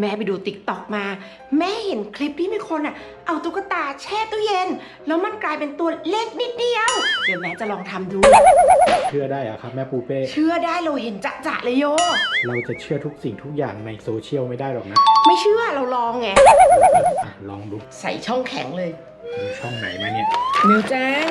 แม่ไปดูติ๊กต็อกมา แม่เห็นคลิปที่มีคนอะ เอาตุ๊กตาแช่ตู้เย็น แล้วมันกลายเป็นตัวเล็กนิดเดียว เดี๋ยวแม่จะลองทำดู เชื่อได้เหรอะครับแม่ปูเป้ เชื่อได้เราเห็นจะจะๆเลยโย เราจะเชื่อทุกสิ่งทุกอย่างในโซเชียลไม่ได้หรอกนะไม่เชื่อเราลองไง อะลองดูใส่ช่องแข็งเลยดูช่องไหนมาเนี่ย เมลจัง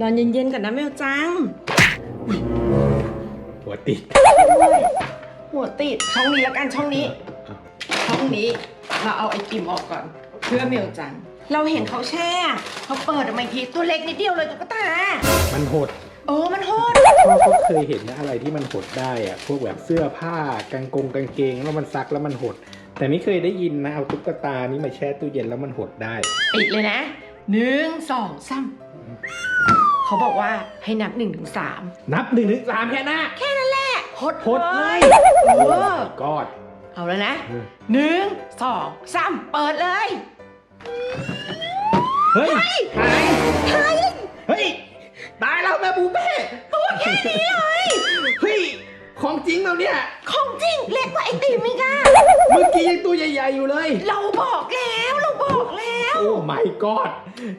นอนเย็นๆกันนะเมลจังหัวติด หัวติดช่องนี้แล้วกันช่องนี้ อะช่องนี้ เราเอาไอติมออกก่อน เพื่อเมลจัง เราเห็นเขาแช่เขาเปิดออกมาอีกทีตัวเล็กนิดเดียวเลยตุ๊กตา มันหดโอ้มันโหดพ่อก็เคยเห็นนะอะไรที่มันหดได้อะพวกแบบเสื้อผ้ากางกงกางเกงแล้วมันซักแล้วมันหด แต่ไม่เคยได้ยินนะเอาตุ๊กตานี้มาแช่ตู้เย็นแล้วมันหดได้ปิดเลยนะหนึ่งสองสามเขาบอกว่าให้นับหนึ่งถึงสามนับหนึ่งถึงสามแค่หน้าหดหดเลยเอโอ้อกอด เอาแล้วนะหนึ่งสองสามเปิดเลยเฮ้ยหายเฮ้ยตายแล้วแม่ปูเป้ตัวแค่นี้เลยเฮ้ยของจริงแล้วเนี่ยของจริงเล็กกว่าไอติมอีกอะเมื่อกี้ยังตัวใหญ่ๆอยู่เลย เราบอกแล้วเราบอกแล้วโอ้ my god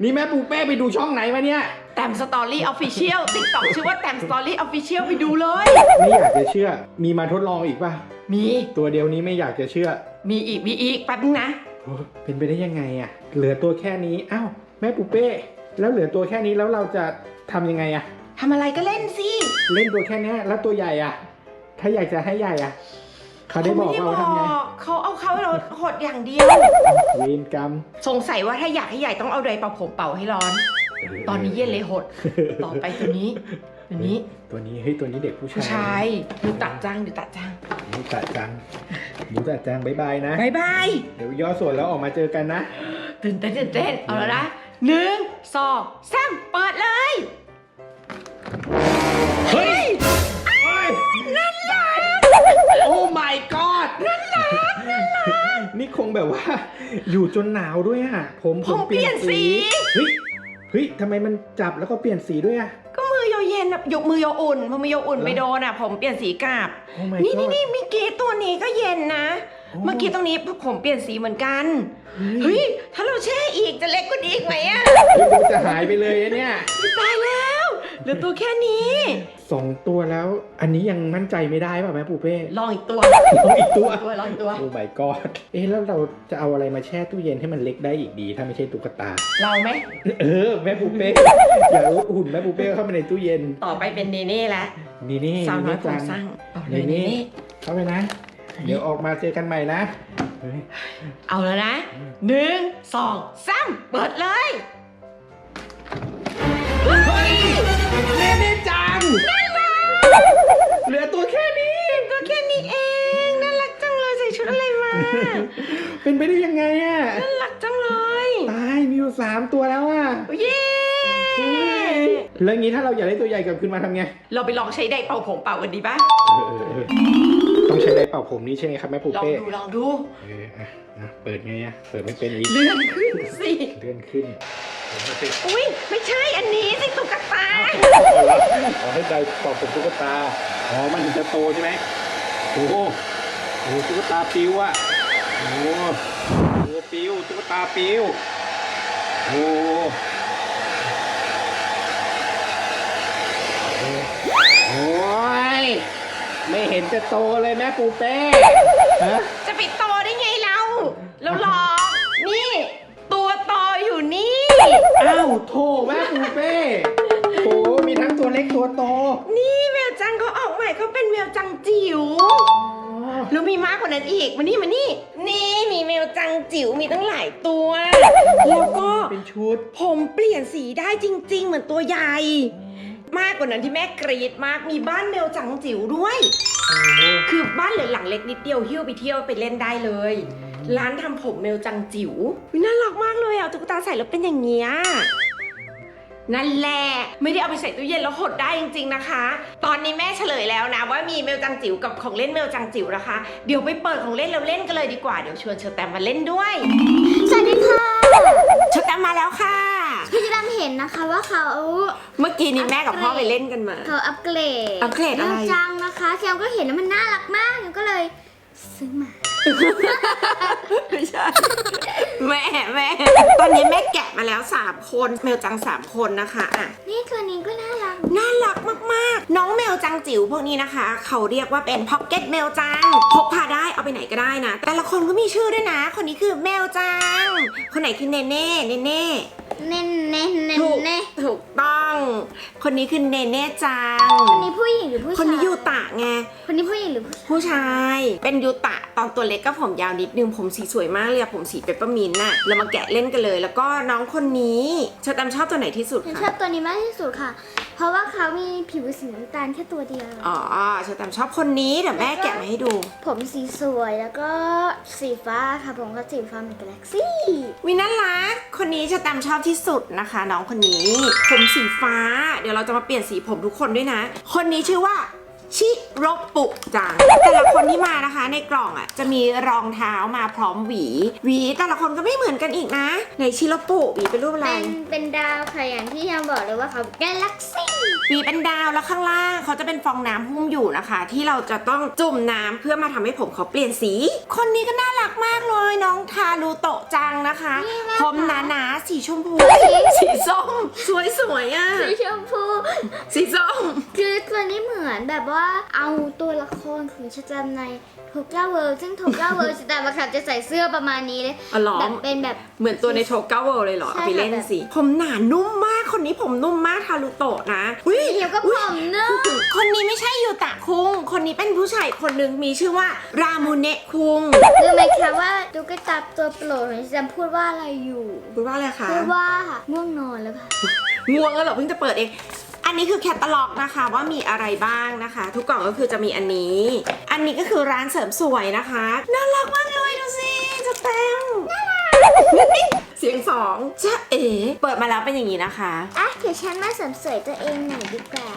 นี่แม่ปูเป้ไปดูช่องไหนมาเนี่ยแต้มสตอรี่ออฟฟิเชียลติ๊กต็อกชื่อว่าแต้มสตอรี่ออฟฟิเชียลไปดูเลย ไม่อยากจะเชื่อมีมาทดลองอีกป่ะ มี ตัวเดียวนี้ไม่อยากจะเชื่อ มีอีก มีอีก แป๊บนึงนะ โอ้เป็นไปได้ยังไงอะเหลือตัวแค่นี้ อ้าว แม่ปูเป้ แล้วเหลือตัวแค่นี้แล้วเราจะทำยังไงอะทำอะไรก็เล่นสิ เล่นตัวแค่เนี้ยแล้วตัวใหญ่อะถ้าอยากจะให้ใหญ่อะเขาได้บอกว่าเราทำไงเขาเอาเขาเราหดอย่างเดียว เวรกรรมสงสัยว่าถ้าอยากให้ใหญ่ต้องเอาไดร์เป่าผมเป่าให้ร้อน ตอนนี้เย็นเลยหด ต่อไปตัวนี้ ตัวนี้ ตัวนี้เฮ้ยตัวนี้เด็กผู้ชายผู้ชายดูตัดจังดูตัดจังหมูตัดจังหมูตัดจังบายบายนะบายบายเดี๋ยวย่อส่วนแล้วออกมาเจอกันนะตื่นเต้นตื่นเต้นเอาแล้วนะหนึ่งสองสามเปิดเลยเฮ้ยเฮ้ยนั่นแหละโอ้ my god นั่นแหละนี่คงแบบว่า อยู่จนหนาวด้วยอะผมผมเปลี่ยนสีเฮ้ยเฮ้ยทำไมมันจับแล้วก็เปลี่ยนสีด้วยอะ ก็มือโยเย็นอะยกมือโยอุ่นพอมือโยอุ่นไปโดนอะผมเปลี่ยนสีกลับโอ้ my นี่ god นี่นี่เมื่อกี้ตัวนี้ก็เย็นนะโอ้เมื่อกี้ตรงนี้ผมเปลี่ยนสีเหมือนกัน เฮ้เฮ้ยยถ้าเราแช่อีกจะเล็กกว่านี้อีกไหมอะเฮ้ยมันจะหายไปเลยอะเนี่ย ตายแล้ว เหลือตัวแค่นี้ สองตัวแล้ว อันนี้ยังมั่นใจไม่ได้ป่ะแม่ปูเป้ลองอีกตัวลองอีกตัวตัวลองอีกตัว โอ้ my god เอ๊ะแล้วเราจะเอาอะไรมาแช่ตู้เย็นให้มันเล็กได้อีกดี ถ้าไม่ใช่ตุ๊กตา เราไหมเออแม่ปูเป้อย่าเอาหุ่นแม่ปูเป้เข้าไปในตู้เย็น ต่อไปเป็นเนเน่แล้วนี่นี่สาวน้อยผมจังสั้นเอาเลยนี่เนนี่เน่เข้าไปนะ เดี๋ยวออกมาเจอกันใหม่นะเฮ้ยเอาแล้วนะหนึ่งสองสามเปิดเลยเฮ้ยเน่เน่จังเหลือตัวแค่นี้ ตัวแค่นี้เอง น่ารักจังเลยใส่ชุดอะไรมา เป็นไปได้ยังไงอะน่ารักจังเลย ตายมีอยู่สามตัวแล้วอะเย้เฮ้ยแล้วงี้ถ้าเราอยากได้ตัวใหญ่กลับขึ้นมาทำไง เราไปลองใช้ไดร์เป่าผมเป่ากันดีปะเออเออเออต้องใช้ไดร์เป่าผมนี้ใช่ไหมครับแม่ปูลองเป้ดูลองดู เอออะอะเปิดไงอะเปิดไม่เป็นอีกเลื่อนขึ้นสิ เลื่อนขึ้น ผมมาติดอุ้ยไม่ใช่อันนี้สิตุ๊กตาขอให้ไดร์เป่าผมตุ๊กตาอ๋อมันถึงจะโตใช่ไหมโอ้โหโอ้โหตุ๊กตาปิวอะโอ้โหโอ้โหปิวตุ๊กตาปิวโอ้โหโอ้ยไม่เห็นจะโตเลยแม่ปูเป้ฮะจะไปโตได้ไงเราเราหลอ แมวจังจิ๋วแล้วมีมากกว่านั้นอีกมานี่มานี่ นี่มีแมวจังจิ๋วมีตั้งหลายตัว แล้วก็เป็นชุด ผมเปลี่ยนสีได้จริง ๆ เหมือนตัวใหญ่ มากกว่านั้นที่แม่กรีดมากมีบ้านแมวจังจิ๋วด้วย คือบ้านเหลือหลังเล็กนิดเดียวหิ้วไปเที่ยวไปเล่นได้เลย ร้านทำผมเมลจังจิ๋วอุ๊ยน่ารักมากเลยอะตุ๊กตาใส่แล้วเป็นอย่างเงี้ย นั่นแหละ ไม่ได้เอาไปใส่ตู้เย็นแล้วหดได้จริงๆนะคะ ตอนนี้แม่เฉลยแล้วนะ ว่ามีเมลจังจิ๋วกับของเล่นเมลจังจิ๋วนะคะ เดี๋ยวไปเปิดของเล่นแล้วเล่นกันเลยดีกว่า เดี๋ยวชวนเชอแตมมาเล่นด้วย สวัสดีค่ะเชอแตมมาแล้วค่ะ พี่จะดำเห็นนะคะว่าเขาเมื่อกี้นี้แม่กับพ่อไปเล่นกันมา เขาอัปเกรดอัปเกรดอะไรจังนะคะแซมก็เห็นแล้วมันน่ารักมากแซมก็เลยซื้อมา ไม่ใช่แม่แม่ตอนนี้แม่แกะมาแล้ว 3 คน แมวจัง 3 คนนะคะอะนี่ตัวนี้ก็น่ารัก น่ารักมากๆ น้องแมวจังจิ๋วพวกนี้นะคะ เขาเรียกว่าเป็นพ็อกเก็ตแมวจังพกพาได้เอาไปไหนก็ได้นะ แต่ละคนก็มีชื่อด้วยนะ คนนี้คือแมวจัง คนไหนคือเนเน่เนเน่ เน่นเน่นเน่นถูกเน่ถูกต้อง คนนี้คือเนเน่จัง คนนี้ผู้หญิงหรือผู้ชาย คนนี้ยูตะไง คนนี้ผู้หญิงหรือผู้ชายผู้ชาย เป็นยูตะตอนตัวเล็กก็ผมยาวนิดนึงผมสีสวยมากเลยอะผมสีเปปเปอร์มินต์น่ะเรามาแกะเล่นกันเลย แล้วก็น้องคนนี้เชอตามชอบตัวไหนที่สุดฉันชอคะบตัวนี้มากที่สุดค่ะ เพราะว่าเขามีผิวสีน้ำตาลแค่ตัวเดียว อ๋อเชอตามชอบคนนี้เดี๋ยวแม่แกะมาให้ดู ผมสีสวยแล้วก็สีฟ้าค่ะผมก็สีฟ้าเหมือนกาแล็กซี่ วิน่ารัก คนนี้จะตามชอบที่สุดนะคะ น้องคนนี้ ผมสีฟ้า เดี๋ยวเราจะมาเปลี่ยนสีผมทุกคนด้วยนะ คนนี้ชื่อว่าชิโรปุจัง แต่ละคนที่มานะคะ ในกล่องอะจะมีรองเท้ามาพร้อมหวี หวีแต่ละคนก็ไม่เหมือนกันอีกนะ ในชิโรปุหวีเป็นรูปอะไร เป็นเป็นดาวค่ะอย่างที่ยังบอกเลยว่าเขากาแล็กซี่หวีเป็นดาวแล้วข้างล่างเขาจะเป็นฟองน้ำหุ้มอยู่นะคะ ที่เราจะต้องจุ่มน้ำเพื่อมาทำให้ผมเขาเปลี่ยนสี คนนี้ก็น่ารักมากเลยน้องทารูโตะจัง นะคะนี่นะคะ ผมหนาๆสีชมพู สีส้ม สวยๆอะ สีชมพู สีส้ม คือตัวนี้เหมือนแบบว่าเอาตัวละครของชาจำในโทก้าเวิร์ซึ่งโทก้าเวิร์ชาจำมาค่ะจะใส่เสื้อประมาณนี้เลยอ๋อเหรอ แบบเป็นแบบ เหมือนตัวในโชว์เก้าเวิลด์เลยเหรอใช่เอาไปเล่นค่ะแบบสิ ผมหนานุ่มมากคนนี้ผมนุ่มมากทารุโตะนะอุ๊ยเหี่ยวก็ผม คุง คนนี้เป็นผู้ชายคนหนึ่งมีชื่อว่ารามูเนะคุง รู้ไหมคะว่าตุ๊กตาตัวโปรดของชาจำพูดว่าอะไรอยู่พูดว่าอะไรคะพูดว่าง่วงนอนแล้วค่ะ ง่วงแล้วเหรอเพิ่งจะเปิดเอง อันนี้คือแคตตาล็อกนะคะว่ามีอะไรบ้างนะคะ ทุกกล่องก็คือจะมีอันนี้ อันนี้ก็คือร้านเสริมสวยนะคะน่ารักมากเลยดูสิจะแตมเสียงสองจะเอ๋เปิดมาแล้วเป็นอย่างนี้นะคะ อะเดี๋ยวฉันมาเสริมสวยตัวเองหน่อยดีกว่า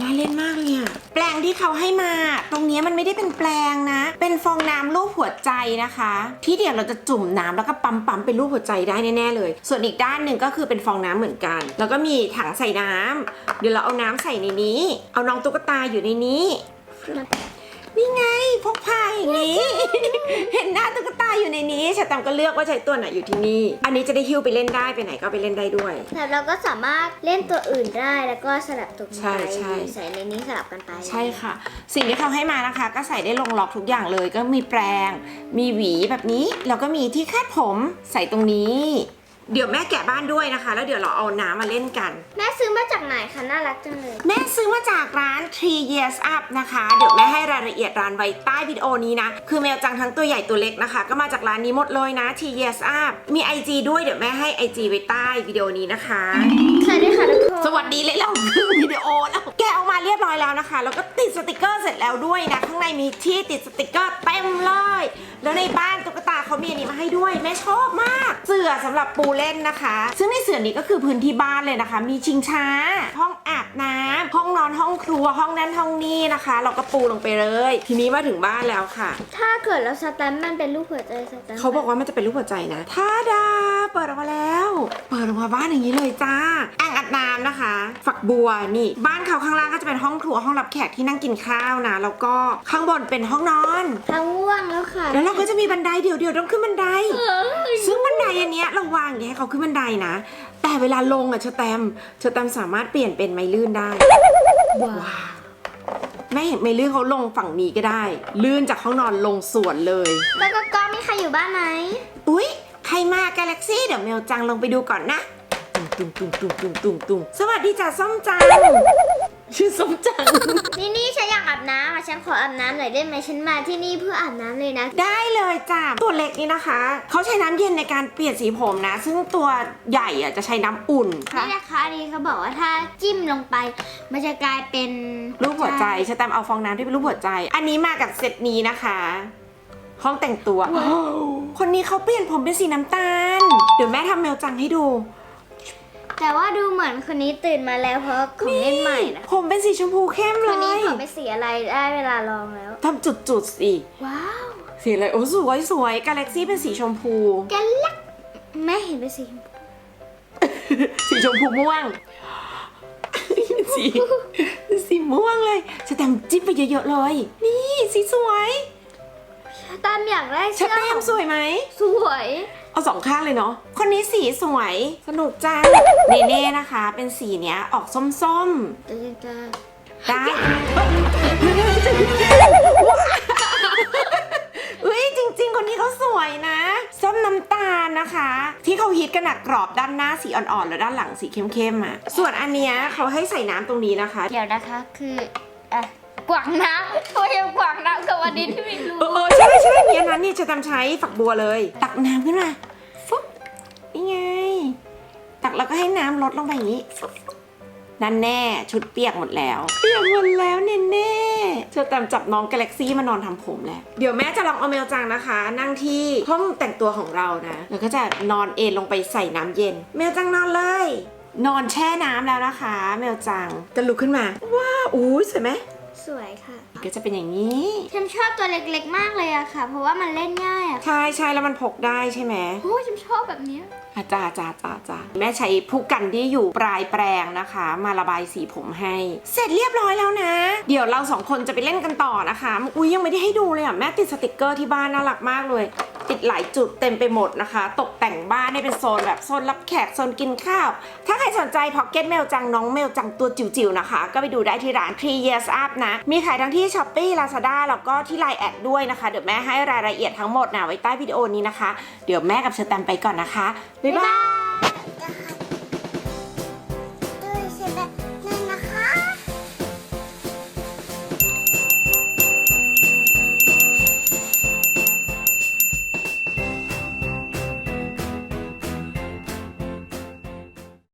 น่าเล่นมากเลยอะแปลงที่เขาให้มา ตรงนี้มันไม่ได้เป็นแปลงนะ เป็นฟองน้ำรูปหัวใจนะคะ ที่เดี๋ยวเราจะจุ่มน้ำแล้วก็ปั๊มปั๊มๆเป็นรูปหัวใจได้แน่ๆเลย ส่วนอีกด้านหนึ่งก็คือเป็นฟองน้ำเหมือนกัน แล้วก็มีถังใส่น้ำเดี๋ยวเราเอาน้ำใส่ในนี้ เอาน้องตุ๊กตาอยู่ในนี้ นี่ไงพกพาอย่างนี้ เห็นหน้าตุ๊กตาอยู่ในนี้ชาแตมก็เลือกว่าใช้ตัวไหนอยู่ที่นี่ อันนี้จะได้หิ้วไปเล่นได้ไปไหนก็ไปเล่นได้ด้วย แต่เราก็สามารถเล่นตัวอื่นได้แล้วก็สลับตัวกันใช่ไปใช่ ใส่ในนี้สลับกันไปใช่ค่ะ สิ่งที่เขาให้มานะคะ ก็ใส่ได้ลงล็อกทุกอย่างเลย ก็มีแปรง มีหวีแบบนี้ แล้วก็มีที่คาดผมใส่ตรงนี้ เดี๋ยวแม่แกะบ้านด้วยนะคะ แล้วเดี๋ยวเราเอาน้ำมาเล่นกัน แม่ซื้อมาจากไหนคะน่ารักจังเลย แม่ซื้อมาจากร้าน Three Years Up นะคะ เดี๋ยวแม่ให้รายละเอียดร้านไว้ใต้วิดีโอนี้นะ คือแมวจังทั้งตัวใหญ่ตัวเล็กนะคะ ก็มาจากร้านนี้หมดเลยนะ Three Years Up มี IG ด้วยเดี๋ยวแม่ให้ IG ไว้ใต้วิดีโอนี้นะคะ สวัสดีค่ะทุกคน สวัสดีเลยเราคือวิดีโอแล้วแกะ ออกมาเรียบร้อยแล้วนะคะ แล้วก็ติดสติกเกอร์เสร็จแล้วด้วยนะ ข้างในมีที่ติดสติกเกอร์เต็มเลย แล้วในบ้านตุ๊กตาเขามีอันนี้มาให้ด้วย แม่ชอบมาก เสื่อสำหรับปูเล่นนะคะ ซึ่งในเสื่อนี้ก็คือพื้นที่บ้านเลยนะคะ มีชิงช้า ห้องอาบน้ำห้องนอนห้องครัวห้องนั้นห้องนี้นะคะ เราก็ปูลงไปเลย ทีนี้มาถึงบ้านแล้วค่ะ ถ้าเกิดเราสแตมป์มันเป็นรูปหัวใจสแตมป์เขาบอกว่ามันจะเป็นรูปหัวใจนะท่าดาเปิดออกมาแล้ว เปิดออกมาบ้านอย่างนี้เลยจ้าอ่างอาบน้ำนะคะ ฝักบัวนี่ บ้านเขาข้างล่างก็จะเป็นห้องครัวห้องรับแขกที่นั่งกินข้าวนะแล้วก็ข้างบนเป็นห้องนอน เขาง่วงแล้วค่ะแล้วเราก็จะมีบันไดเดี๋ยวเดี๋ยวต้องขึ้นบันไดซึ่งบันไดอันเนี้ยเราวางอย่างนี้ให้เขาขึ้นบันไดนะ แต่เวลาลงอะเชอแตมเชอแตมสามารถเปลี่ยนเป็นไม้ลื่นได้ ว้าวแม่เห็นไม้ลื่นเขาลงฝั่งนี้ก็ได้ ลื่นจากห้องนอนลงสวนเลย แล้วก็ก้องมีใครอยู่บ้านไหมอุ๊ย ใครมากาแล็กซี่เดี๋ยวเมลจังลงไปดูก่อนนะ ตุ้มตุ้มตุ้มตุ้มตุ้มตุ้มสวัสดีจ้าส้มจัง ชื่อส้มจัง นี่นี่ฉันอยากอาบน้ำอะฉันขออาบน้ำหน่อยได้ไหมฉันมาที่นี่เพื่ออาบน้ำเลยนะ ได้เลยจ้าตัวเล็กนี่นะคะ เขาใช้น้ำเย็นในการเปลี่ยนสีผมนะ ซึ่งตัวใหญ่อะจะใช้น้ำอุ่นค่ะนี่นะคะอันนี้เขาบอกว่าถ้าจิ้มลงไป มันจะกลายเป็นรูปหัวใจสแตมป์เอาฟองน้ำที่เป็นรูปหัวใจ อันนี้มากับเซตนี้นะคะ ห้องแต่งตัว คนนี้เขาเปลี่ยนผมเป็นสีน้ำตาล เดี๋ยวแม่ทำเมลจังให้ดู แต่ว่าดูเหมือนคนนี้ตื่นมาแล้วเพราะของเล่นใหม่นะ ผมเป็นสีชมพูเข้มคเลนนี้ยขอไปสีอะไรได้เวลาลองแล้ว ทำจุดๆสิว้าวสีอะไรโอ้สวยสวยกาแล็กซี่เป็นสีชมพู แกลักแม่เห็นเป็นสีชมพูสีชมพูม่วง สีสีม่วงเลยจะแต่งจิ้มไปเยอะๆเลย นี่สีสวยตามอยอยากได้เชเสื้ออแตมสวยไหม สวย เอาสองข้างเลยเนาะ คนนี้สีสวย สนุกจังเนเน่นะคะ เป็นสีเนี้ยออกส้มแต่จะๆได้เฮ้ยจริง ๆ คนนี้เขาสวยนะ ส้มน้ำตาลนะคะ ที่เขาฮิตกันอะกรอบด้านหน้าสีอ่อนๆ แล้วด้านหลังสีเข้มๆอะส่วนอันเนี้ยเขาให้ใส่น้ำตรงนี้นะคะ เดี๋ยวนะคะคืออะ กวางน้ำโอ้ยกวางน้ำกับวันนี้ที่ไม่รู้เออเออใช่ใช่เนี่ยนั้นเนี่ยจะทำใช้ฝักบัวเลย ตักน้ำขึ้นมาฟุ๊บนี่ไง ตักแล้วก็ให้น้ำลดลงไปอย่างนี้ฟุ๊บนั่นแน่ชุดเปียกหมดแล้ว เปียกหมดแล้วเน่เน่ๆเธอตามจับน้องกาแล็กซี่มานอนทำผมแล้ว เดี๋ยวแม่จะลองเอาเมลจังนะคะ นั่งที่ห้องแต่งตัวของเรานะแล้วก็จะนอนเอนลงไปใส่น้ำเย็น เมลจังนอนเลย นอนแช่น้ำแล้วนะคะ เมลจังจะลุกขึ้นมา ว้าวอู้ยสวยไหม สวยค่ะ ก็จะเป็นอย่างนี้ฉันชอบตัวเล็กๆ มากเลยอะค่ะ เพราะว่ามันเล่นง่ายอะใช่ใช่แล้วมันพกได้ใช่ไหมโอ้ยฉันชอบแบบเนี้ยอาจารย์จ้าจ้าจ้าแม่ใช้ผู้กันที่อยู่ปลายแปรงนะคะ มาระบายสีผมให้ เสร็จเรียบร้อยแล้วนะ เดี๋ยวเราสองคนจะไปเล่นกันต่อนะคะ อุ้ยยังไม่ได้ให้ดูเลยอะ แม่ติดสติกเกอร์ที่บ้านน่ารักมากเลย ติดหลายจุดเต็มไปหมดนะคะ ตกแต่งบ้านให้เป็นโซนแบบโซนรับแขกโซนกินข้าว ถ้าใครสนใจพ็อกเก็ตเมลจังน้องเมลจังตัวจิ๋วๆนะคะ ก็ไปดูได้ที่ร้าน Tree years up นะ มีขายทั้งที่ Shopee Lazada แล้วก็ที่ Line แอดด้วยนะคะ เดี๋ยวแม่ให้รายละเอียดทั้งหมดนะไว้ใต้วิดีโอนี้นะคะ เดี๋ยวแม่กับเชอร์แตมไปก่อนนะคะบ๊ายบาย